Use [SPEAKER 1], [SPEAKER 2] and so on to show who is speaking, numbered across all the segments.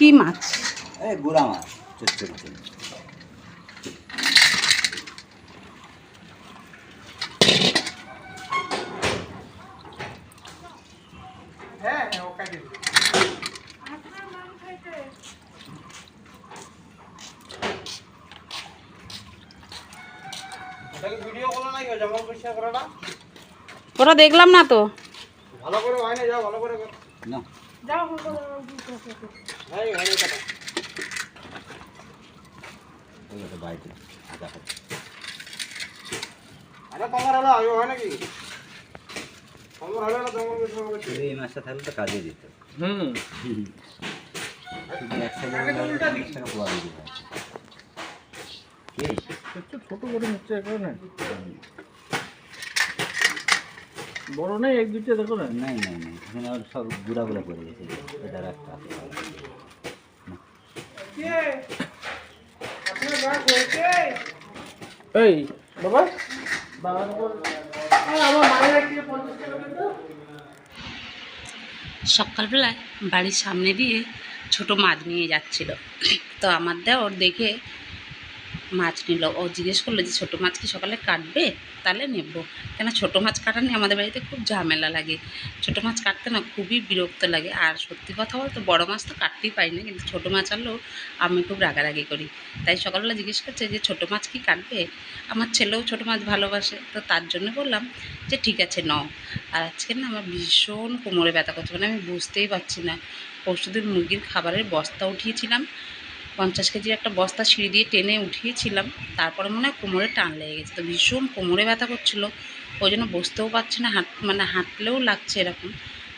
[SPEAKER 1] কি মাছ?
[SPEAKER 2] গুড়া মাছ
[SPEAKER 3] পরিষ্কার করাটা
[SPEAKER 1] ওটা দেখলাম না তো।
[SPEAKER 3] ভালো করে হয় না যাও ভালো করে করো।
[SPEAKER 2] না।
[SPEAKER 3] এই হয়
[SPEAKER 2] মাছটা থাকলে তো কাজে দিত।
[SPEAKER 3] হুম। ছোট করে নিচ্ছে এখানে। বড় নেই এক দুটো দেখো না?
[SPEAKER 2] নাই নাই নাই। এখানে আবার সব গুঁড়া গুঁড়া পড়ে গেছে এটা রাখতে
[SPEAKER 3] এই বাবা। বাবা আমার মায়ের একটি পঞ্চাশ টাকা
[SPEAKER 1] সকালবেলায় বাড়ির সামনে দিয়ে ছোট মাছ নিয়ে যাচ্ছিল। তো আমার দেওর দেখে মাছ নিল। ও জিজ্ঞেস করল যে, ছোটো মাছ কি সকালে কাটবে? তাহলে নেব। কেন ছোটো মাছ কাটা নিয়ে আমাদের বাড়িতে খুব ঝামেলা লাগে। ছোটো মাছ কাটতে না খুবই বিরক্ত লাগে। আর সত্যি কথা বলতো বড়ো মাছ তো কাটতেই পারি না, কিন্তু ছোটো মাছ আনলেও আমি খুব রাগারাগি করি। তাই সকালবেলা জিজ্ঞেস করছে যে, ছোটো মাছ কি কাটবে? আমার ছেলেও ছোটো মাছ ভালোবাসে। তো তার জন্য বললাম যে, ঠিক আছে, নাও। আর আজকে না আমার ভীষণ কোমরে ব্যথা করছে। মানে আমি বুঝতেই পারছি না। পরশুদিন মুরগির খাবারের বস্তা উঠিয়েছিলাম। পঞ্চাশ কেজির একটা বস্তা সিঁড়ি দিয়ে টেনে উঠিয়েছিলাম। তারপরে মনে হয় কোমরে টান লেগে গেছে। তো ভীষণ কোমরে ব্যথা করছিল। ওই জন্য বসতেও পারছি না, হাঁট মানে হাঁটলেও লাগছে এরকম।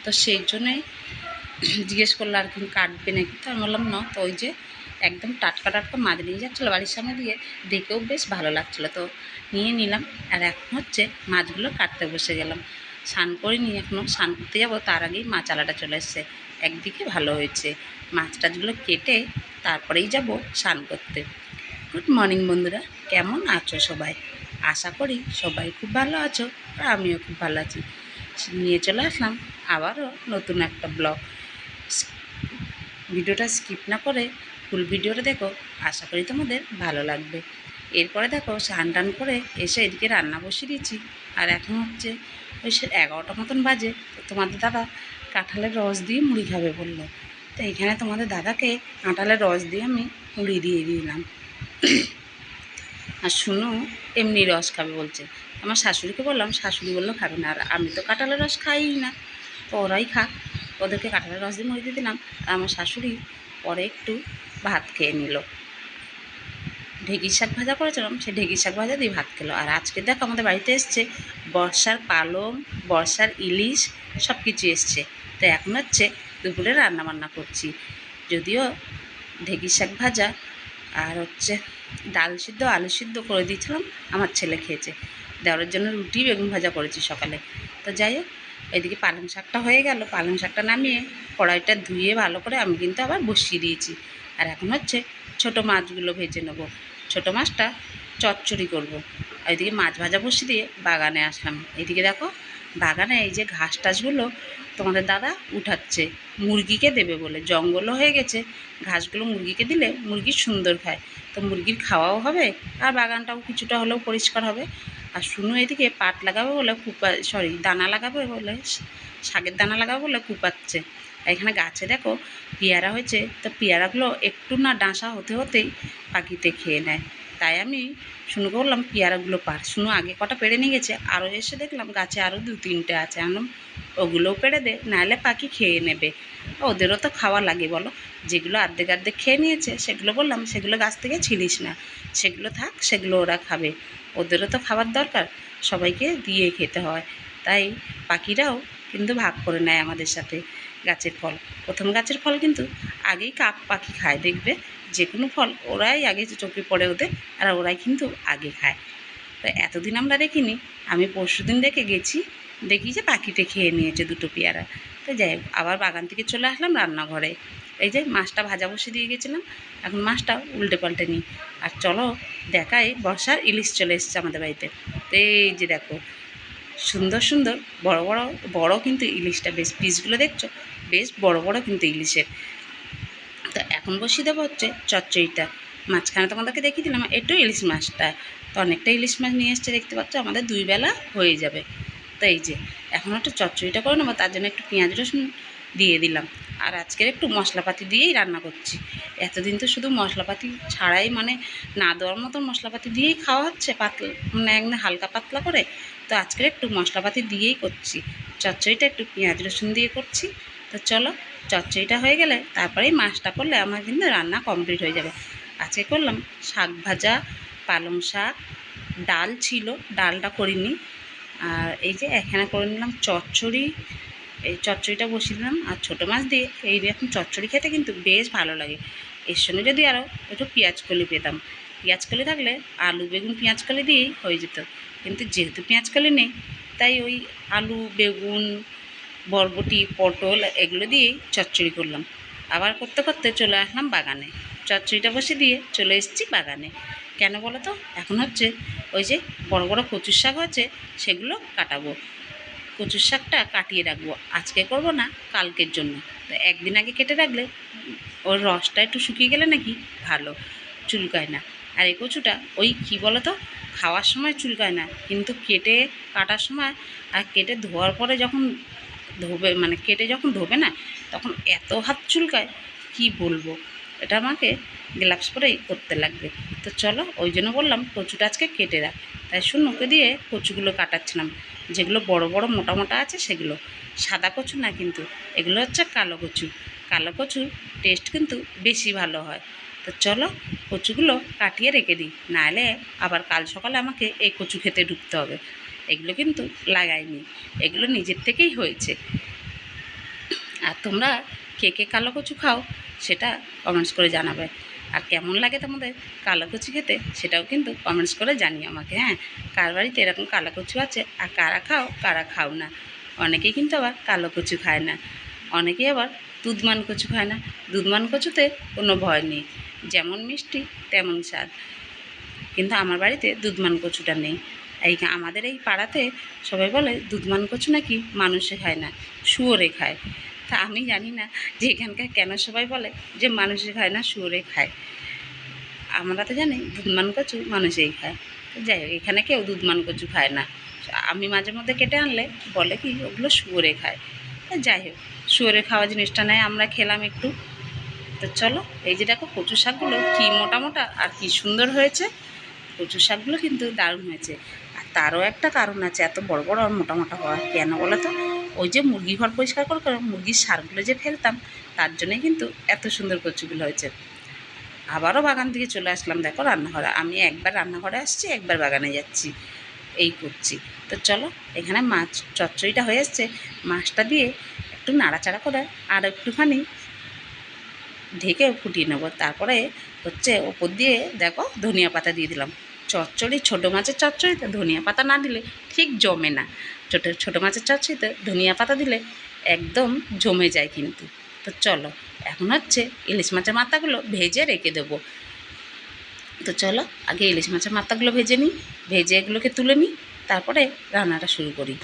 [SPEAKER 1] তো সেই জন্যে জিজ্ঞেস করল, আর কি কাটবে নাকি? তো আমি বললাম, না। তো ওই যে একদম টাটকা টাটকা মাছ নিয়ে যাচ্ছিল বাড়ির সামনে দিয়ে। দেখেও বেশ ভালো লাগছিল। তো নিয়ে নিলাম। আর এখন হচ্ছে মাছগুলো কাটতে বসে গেলাম। স্নান করে নিয়ে এখনও স্নান করতে যাব, তার আগেই মাছ আলাটা চলে এসছে। একদিকে ভালো হয়েছে। মাছ টাছগুলো কেটে তারপরেই যাব স্নান করতে। গুড মর্নিং বন্ধুরা, কেমন আছো সবাই? আশা করি সবাই খুব ভালো আছো আর আমিও খুব ভালো আছি। নিয়ে চলে আসলাম আবারও নতুন একটা ব্লগ। ভিডিওটা স্কিপ না করে ফুল ভিডিওটা দেখো, আশা করি তোমাদের ভালো লাগবে। এরপরে দেখো স্নান টান করে এসে এদিকে রান্না বসিয়ে দিয়েছি। আর এখন হচ্ছে ওই সে এগারোটা মতন বাজে তোমাদের দাদা কাঁঠালের রস দিয়ে মুড়ি খাবে বলল। তো এখানে তোমাদের দাদাকে কাঁঠালের রস দিয়ে আমি মুড়ি দিয়ে দিলাম। আর শুনো, এমনি রস খাবে বলছে। আমার শাশুড়িকে বললাম, শাশুড়ি বলল খাবে না, আর আমি তো কাঁঠালের রস খাই না, তো ওরাই খাক ওদেরকে কাঁঠালের রস দিয়ে মুড়ি দিয়ে দিলাম। আর আমার শাশুড়ি পরে একটু ভাত খেয়ে নিল। ঢেঁকির শাক ভাজা করেছিলাম, সে ঢেঁকির শাক ভাজা দিয়ে ভাত খেলো। আর আজকে দেখো আমাদের বাড়িতে এসছে বর্ষার পালং, বর্ষার ইলিশ সব কিছু এসছে। তো এখন হচ্ছে দুপুরে রান্না বান্না করছি। যদিও ঢেঁকির শাক ভাজা আর হচ্ছে ডাল সিদ্ধ, আলু সিদ্ধ করে দিয়েছিলাম, আমার ছেলে খেয়েছে। দেওয়ার জন্য রুটি, বেগুন ভাজা করেছি সকালে। তো যাই হোক, এদিকে পালং শাকটা হয়ে গেল। পালং শাকটা নামিয়ে কড়াইটা ধুয়ে ভালো করে আমি কিন্তু আবার বসিয়ে দিয়েছি। আর এখন হচ্ছে ছোট মাছগুলো ভেজে নেব। ছোট মাছটা চচ্চড়ি করব। আর এদিকে মাছ ভাজা বসিয়ে দিয়ে বাগানে আসলাম। এদিকে দেখো, বাগানে এই যে ঘাস টাসগুলো তোমাদের দাদা উঠাচ্ছে। মুরগিকে দেবে বলে। জঙ্গলও হয়ে গেছে। ঘাসগুলো মুরগিকে দিলে মুরগি সুন্দর খায়। তো মুরগির খাওয়াও হবে আর বাগানটাও কিছুটা হলেও পরিষ্কার হবে। আর শুনু, এদিকে পাট লাগাবে বলে কুপা সরি দানা লাগাবে বলে, শাকের দানা লাগাবে বলে কুপাচ্ছে। এখানে গাছে দেখো পেয়ারা হয়েছে, তো পেয়ারাগুলো একটু না ডাঁসা হতে হতেই পাখিতে খেয়ে নেয়। তাই আমি শুনুকে বললাম পেয়ারাগুলো পার। শুনু আগে কটা পেড়ে নিয়ে গেছে আরও এসে দেখলাম গাছে আরও দু তিনটে আছে। আনলাম ওগুলোও পেড়ে দে, নাহলে পাখি খেয়ে নেবে। ওদেরও তো খাওয়া লাগে, বলো। যেগুলো আর্ধেক আর্ধেক খেয়ে নিয়েছে, সেগুলো বললাম, সেগুলো গাছ থেকে ছিলিস না। সেগুলো থাক, সেগুলো ওরা খাবে। ওদেরও তো খাবার দরকার, সবাইকে দিয়ে খেতে হয়। তাই পাখিরাও কিন্তু ভাগ করে নেয় আমাদের সাথে। গাছের ফল। প্রথম গাছের ফল কিন্তু আগেই কাক পাখি খায়, দেখবে? যে কোনো ফল ওরাই আগে চোখে পড়ে ওদের, আর ওরাই কিন্তু আগে খায়। তো এতদিন আমরা দেখিনি, আমি পরশু দিন দেখে গেছি, দেখি যে পাখিটা খেয়ে নিয়েছে দুটো পেয়ারা। তো যাই আবার বাগান থেকে চলে আসলাম রান্নাঘরে। এই যে মাছটা ভাজা বসে দিয়ে গেছিলাম, এখন মাছটা উল্টে পাল্টে নিই। আর চলো, দেখাই বর্ষার ইলিশ চলে এসছে আমাদের বাড়িতে। তো এই যে দেখো, সুন্দর সুন্দর, বড় বড় বড় কিন্তু ইলিশটা বেশ। পিসগুলো দেখছ? বেশ বড় বড় কিন্তু ইলিশের। তো এখন বসিয়ে দেবো হচ্ছে চচ্চড়িটা। মাঝখানে তোমাদেরকে দেখিয়ে দিলাম, একটু ইলিশ মাছটা। তো অনেকটা ইলিশ মাছ নিয়ে এসছে, দেখতে পাচ্ছ? আমাদের দুই বেলা হয়ে যাবে। তো এই যে, এখন একটু চচ্চড়িটা করে নেব, তার জন্য একটু পেঁয়াজ, রসুন দিয়ে দিলাম। আর আজকের একটু মশলাপাতি দিয়েই রান্না করছি। এতদিন তো শুধু মশলাপাতি ছাড়াই মানে না দেওয়ার মতো মশলাপাতি দিয়েই খাওয়া হচ্ছে, পাতলা মানে একদম হালকা পাতলা করে। তো আজকের একটু মশলাপাতি দিয়েই করছি। চচ্চড়িটা একটু পেঁয়াজ, রসুন দিয়ে করছি। তো চলো, চচ্চড়িটা হয়ে গেলে তারপরেই মাছটা করলে আমার কিন্তু রান্না কমপ্লিট হয়ে যাবে। আজকে করলাম শাক ভাজা, পালং শাক, ডাল ছিল, ডালটা করিনি। আর এই যে এখানে করে নিলাম চচ্চড়ি, এই চচ্চড়িটা বসিয়ে দিলাম। আর ছোটো মাছ দিয়ে এই রকম চচ্চড়ি খেতে কিন্তু বেশ ভালো লাগে। এর সঙ্গে যদি আরও একটু পেঁয়াজ কলি পেতাম। পেঁয়াজ কলি থাকলে আলু, বেগুন, পেঁয়াজ কলি দিয়েই হয়ে যেত। কিন্তু যেহেতু পেঁয়াজ কলি নেই, তাই ওই আলু, বেগুন বরবটি, পটল এগুলো দিয়েই চচ্চড়ি করলাম। আবার করতে করতে চলে আসলাম বাগানে। চচ্চড়িটা বসে দিয়ে চলে এসেছি বাগানে। কেন বলো তো? এখন হচ্ছে ওই যে বড় বড় কচুর শাক হচ্ছে সেগুলো কাটাবো। কচুর শাকটা কাটিয়ে রাখব। আজকে করব না, কালকের জন্য। তো একদিন আগে কেটে রাখলে ওর রসটা একটু শুকিয়ে গেলে নাকি ভালো, চুলকায় না। আর এই কচুটা ওই কী বলো তো? খাওয়ার সময় চুলকায় না। কিন্তু কেটে কাটার সময় আর কেটে ধোয়ার পরে যখন ধোবে মানে কেটে যখন ধোবে না, তখন এত হাত চুলকায়, কি বলব? এটা আমাকে গ্লাভস পরেই করতে লাগবে। তো চলো, ওই জন্য বললাম কচুটা আজকে কেটে রাখ। তাই শূন্যকে দিয়ে কচুগুলো কাটাচ্ছিলাম। যেগুলো বড় বড় মোটা মোটা আছে সেগুলো। সাদা কচু না কিন্তু, এগুলো হচ্ছে কালো কচু। কালো কচুর টেস্ট কিন্তু বেশি ভালো হয়। তো চলো, কচুগুলো কাটিয়ে রেখে দিই। নাহলে আবার কাল সকালে আমাকে এই কচু খেতে ঢুকতে হবে। এগুলো কিন্তু লাগাইনি, এগুলো নিজের থেকেই হয়েছে। আর তোমরা কে কে কালো কচু খাও সেটা কমেন্টস করে জানাবে। আর কেমন লাগে তোমাদের কালো কচু খেতে সেটাও কিন্তু কমেন্টস করে জানিও আমাকে হ্যাঁ? কার বাড়িতে এরকম কালো কচু আছে আর কারা খাও কারা খাও না? অনেকেই কিন্তু আবার কালো কচু খায় না অনেকেই আবার দুধমান কচু খায় না। দুধমান কচুতে কোনো ভয় নেই, যেমন মিষ্টি তেমন স্বাদ। কিন্তু আমার বাড়িতে দুধমান কচুটা নেই। এই আমাদের এই পাড়াতে সবাই বলে দুধমান কচু নাকি মানুষে খায় না? শুয়োরে খায়। তা আমি জানি না যে এখানকার কেন সবাই বলে যে মানুষে খায় না, শুয়োরে খায়। আমরা তো জানি দুধমান কচু মানুষেই খায়। যাই হোক, এখানে কেউ দুধমান কচু খায় না। আমি মাঝে মধ্যে কেটে আনলে বলে কি, ওগুলো শুয়োরে খায়। তা যাই হোক, শুয়োরে খাওয়া জিনিসটা নেয় আমরা খেলাম একটু। তো চলো, এই যে দেখো কচু শাকগুলো কী মোটা মোটা আর কী সুন্দর হয়েছে। কচু শাকগুলো কিন্তু দারুণ হয়েছে। তারও একটা কারণ আছে, এত বড় বড় আর মোটা মোটা হওয়া। কেন বলো তো? ওই যে মুরগি ঘর পরিষ্কার করে করে মুরগির সারগুলো যে ফেলতাম, তার জন্যই কিন্তু এত সুন্দর কচুগুলো হয়েছে। আবারও বাগান থেকে চলে আসলাম, দেখো রান্নাঘরে। আমি একবার রান্নাঘরে আসছি, একবার বাগানে যাচ্ছি, এই করছি। তো চলো, এখানে মাছ চচ্চড়িটা হয়ে এসছে মাছটা দিয়ে একটু নাড়াচাড়া করে আর একটুখানি ঢেকে ফুটিয়ে নেব। তারপরে হচ্ছে ওপর দিয়ে, দেখো ধনিয়া পাতা দিয়ে দিলাম। চচ্চড়ি, ছোটো মাছের চচ্চড়িতে ধনিয়া পাতা না দিলে ঠিক জমে না। ছোটো ছোটো মাছের চচ্চড়িতে ধনিয়া পাতা দিলে একদম জমে যায় কিন্তু। তো চলো, এখন হচ্ছে ইলিশ মাছের মাথাগুলো ভেজে রেখে দেবো। তো চলো, আগে ইলিশ মাছের মাথাগুলো ভেজে নিই, ভেজে এগুলোকে তুলে নিই, তারপরে রান্নাটা শুরু করি।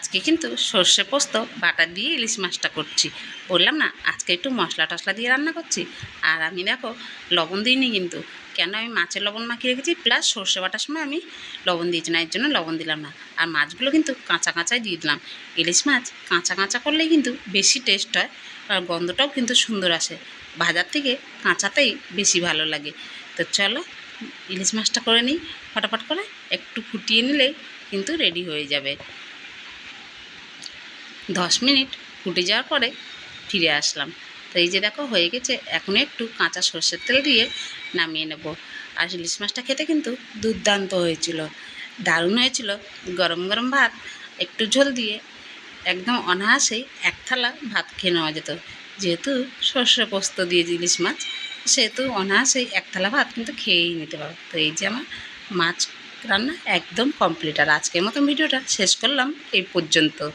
[SPEAKER 1] আজকে কিন্তু সর্ষে পোস্ত, বাটা দিয়ে ইলিশ মাছটা করছি। বললাম না, আজকে একটু মশলা টশলা দিয়ে রান্না করছি। আর আমি দেখো, লবণ দিইনি কিন্তু। কেন আমি মাছের লবণ মাখিয়ে রেখেছি? প্লাস সর্ষে বাটার সময় আমি লবণ দিয়েছি না, এর জন্য লবণ দিলাম না। আর মাছগুলো কিন্তু কাঁচা কাঁচাই দিয়ে দিলাম। ইলিশ মাছ কাঁচা কাঁচা করলেই কিন্তু বেশি টেস্ট হয়। আর গন্ধটাও কিন্তু সুন্দর আসে। ভাজার থেকে কাঁচাতেই বেশি ভালো লাগে। তো চলো, ইলিশ মাছটা করে নিই। ফটাফট করে একটু ফুটিয়ে নিলেই কিন্তু রেডি হয়ে যাবে। দশ মিনিট ফুটে যাওয়ার পরে ফিরে আসলাম। তো এই যে দেখো, হয়ে গেছে। এখন একটু কাঁচা সর্ষের তেল দিয়ে নামিয়ে নেব। আর ইলিশ মাছটা খেতে কিন্তু দুর্দান্ত হয়েছিল। দারুণ হয়েছিল। গরম গরম ভাত, একটু ঝোল দিয়ে একদম অনায়াসেই এক থালা ভাত খেয়ে নেওয়া যেত। যেহেতু সর্ষে পোস্ত দিয়ে ইলিশ মাছ, সেহেতু অনায়াসে এক থালা ভাত কিন্তু খেয়েই নিতে পারো। তো এই যে আমার মাছ রান্না একদম কমপ্লিট আর আজকের মতন ভিডিওটা শেষ করলাম। এই পর্যন্ত।